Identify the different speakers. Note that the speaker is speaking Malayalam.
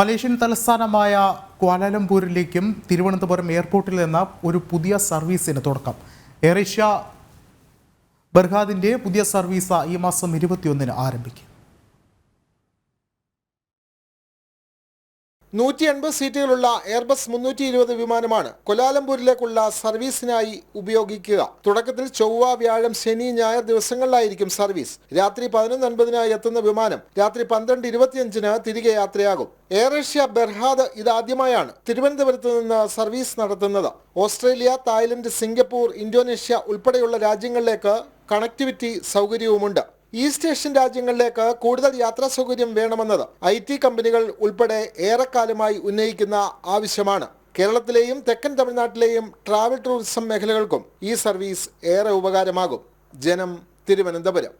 Speaker 1: മലേഷ്യൻ തലസ്ഥാനമായ ക്വാലാലംപൂരിലേക്കും തിരുവനന്തപുരം എയർപോർട്ടിൽ നിന്ന് ഒരു പുതിയ സർവീസിന് തുടക്കം. എയർ ഏഷ്യ ബർഹാദിന്റെ പുതിയ സർവീസ് ഈ മാസം ഇരുപത്തിയൊന്നിന് ആരംഭിക്കും.
Speaker 2: നൂറ്റി എൺപത് സീറ്റുകളുള്ള എയർബസ് മുന്നൂറ്റി ഇരുപത് വിമാനമാണ് കൊലാലംപൂരിലേക്കുള്ള സർവീസിനായി ഉപയോഗിക്കുക. തുടക്കത്തിൽ ചൊവ്വ വ്യാഴം ശനി ഞായർ ദിവസങ്ങളിലായിരിക്കും സർവീസ്. രാത്രി പതിനൊന്ന് അൻപതിനായി എത്തുന്ന വിമാനം രാത്രി പന്ത്രണ്ട് ഇരുപത്തിയഞ്ചിന് തിരികെ യാത്രയാകും. എയർ ഏഷ്യ ബെർഹാദ് ഇതാദ്യമായാണ് തിരുവനന്തപുരത്ത് നിന്ന് സർവീസ് നടത്തുന്നത്. ഓസ്ട്രേലിയ തായ്ലൻഡ് സിംഗപ്പൂർ ഇന്തോനേഷ്യ ഉൾപ്പെടെയുള്ള രാജ്യങ്ങളിലേക്ക് കണക്ടിവിറ്റി സൗകര്യവുമുണ്ട്. ഈസ്റ്റ് ഏഷ്യൻ രാജ്യങ്ങളിലേക്ക് കൂടുതൽ യാത്രാ സൗകര്യം വേണമെന്നത് ഐ ടി കമ്പനികൾ ഉൾപ്പെടെ ഏറെക്കാലമായി ഉന്നയിക്കുന്ന ആവശ്യമാണ്. കേരളത്തിലെയും തെക്കൻ തമിഴ്നാട്ടിലെയും ട്രാവൽ ടൂറിസം മേഖലകൾക്കും ഈ സർവീസ് ഏറെ ഉപകാരമാകും. ജനം തിരുവനന്തപുരം.